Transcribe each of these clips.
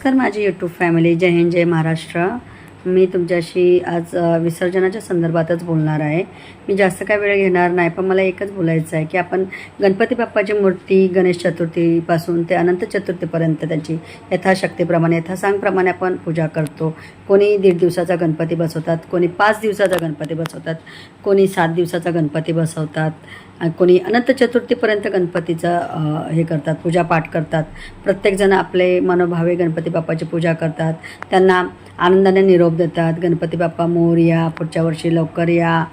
नमस्कार माझी YouTube family जय हिंद जय महाराष्ट्र. मी तुमच्याशी आज विसर्जनाच्या संदर्भातच बोलणार आहे. मी जास्त काय वेळ घेणार नाही पण मला एकच बोलायचं आहे की आपण गणपती बाप्पाची मूर्ती गणेश चतुर्थीपासून ते अनंत चतुर्थीपर्यंत त्यांची यथाशक्तीप्रमाणे यथासांगप्रमाणे आपण पूजा करतो. कोणी दीड दिवसाचा गणपती बसवतात कोणी पाच दिवसाचा गणपती बसवतात कोणी सात दिवसाचा गणपती बसवतात कोणी अनंत चतुर्थीपर्यंत गणपतीचं हे करतात पूजापाठ करतात. प्रत्येकजण आपले मनोभावे गणपती बाप्पाची पूजा करतात. त्यांना आनंदाने निरोप देतात. गणपती बाप्पा मोर या पुढच्या वर्षी लवकर या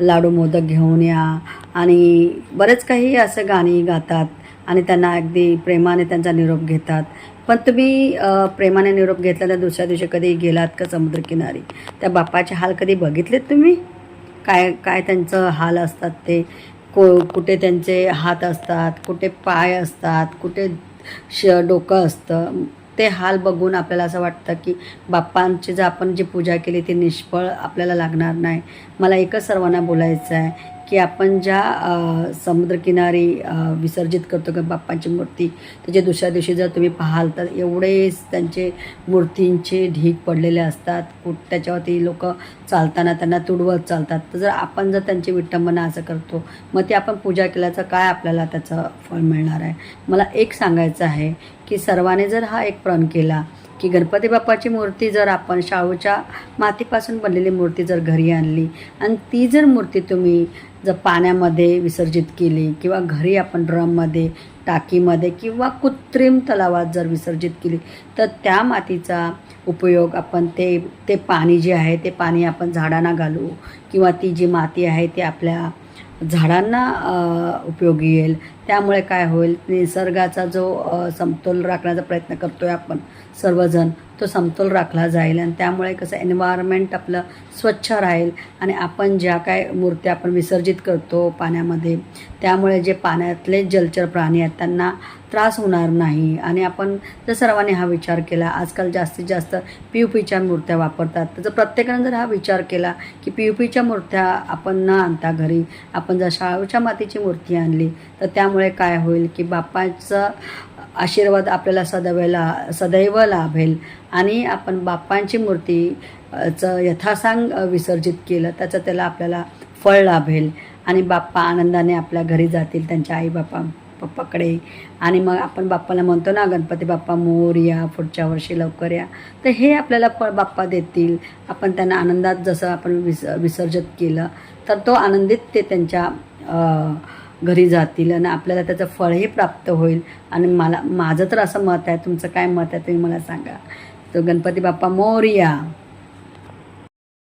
लाडू मोदक घेऊन या. आणि बरेच काही असं गाणी गातात आणि त्यांना अगदी प्रेमाने त्यांचा निरोप घेतात. पण तुम्ही प्रेमाने निरोप घेतला तर दुसऱ्या दिवशी कधी गेलात का समुद्रकिनारी? त्या बाप्पाचे हाल कधी बघितलेत तुम्ही? काय काय त्यांचं हाल असतात ते? को कुठे त्यांचे हात असतात कुठे पाय असतात कुठे श डोकं असतं? ते हाल बघून आपल्याला असं वाटतं की बाप्पांची जर आपण जी पूजा केली ती निष्फळ आपल्याला लागणार नाही. मला एकच सर्वांना बोलायचं आहे की आपण ज्या समुद्रकिनारी विसर्जित करतो किंवा बाप्पांची मूर्ती त्याच्या दुसऱ्या दिवशी जर तुम्ही पाहाल तर एवढे त्यांचे मूर्तींचे ढीक पडलेले असतात. कुठ त्याच्यावरती लोक चालताना त्यांना तुडवत चालतात. तर जर आपण जर त्यांची विटंबना असं करतो मग ते आपण पूजा केल्याचं काय आपल्याला त्याचं फळ मिळणार आहे? मला एक सांगायचं आहे की सर्वांनी जर हा एक प्रण केला की गणपती बाप्पाची मूर्ती जर आपण शाळूच्या मातीपासून बनलेली मूर्ती जर घरी आणली आणि ती जर मूर्ती तुम्ही जर पाण्यामध्ये विसर्जित केली किंवा घरी आपण ड्रममध्ये टाकीमध्ये किंवा कृत्रिम तलावात जर विसर्जित केली तर त्या मातीचा उपयोग आपण ते ते पाणी जे आहे ते पाणी आपण झाडांना घालू किंवा ती जी माती आहे ती आपल्या झाडांना उपयोगी येईल. त्यामुळे काय होईल? निसर्गाचा जो समतोल राखण्याचा प्रयत्न करतो आहे आपण सर्वजण तो समतोल राखला जाईल आणि त्यामुळे कसं एन्व्हायरमेंट आपलं स्वच्छ राहील आणि आपण ज्या काय मूर्त्या आपण विसर्जित करतो पाण्यामध्ये त्यामुळे जे पाण्यातले जलचर प्राणी आहेत त्यांना त्रास होणार नाही. आणि आपण जर सर्वांनी हा विचार केला आजकाल जास्तीत जास्त पी यू पीच्या मूर्त्या वापरतात. तर जर प्रत्येकानं जर हा विचार केला की पी यू पीच्या मूर्त्या आपण न आणता घरी आपण जर शाळूच्या मातीची मूर्ती आणली तर त्यामुळे काय होईल की बाप्पाचं आशीर्वाद आपल्याला सदैवला सदैव लाभेल. आणि आपण बाप्पांची मूर्ती चं यथासांग विसर्जित केलं त्याचं त्याला आपल्याला फळ लाभेल. आणि बाप्पा आनंदाने आपल्या घरी जातील त्यांच्या आई बाप्पा पप्पाकडे. आणि मग आपण बाप्पाला म्हणतो ना गणपती बाप्पा मोर या पुढच्या वर्षी लवकर या. तर हे आपल्याला फळ बाप्पा देतील. आपण त्यांना आनंदात जसं आपण विस विसर्जित केलं तर तो आनंदित ते त्यांच्या घरी जातील आणि आपल्याला त्याचं फळही प्राप्त होईल. आणि मला माझं तर असं मत आहे तुमचं काय मत आहे तुम्ही मला सांगा. तो गणपती बाप्पा मोरया.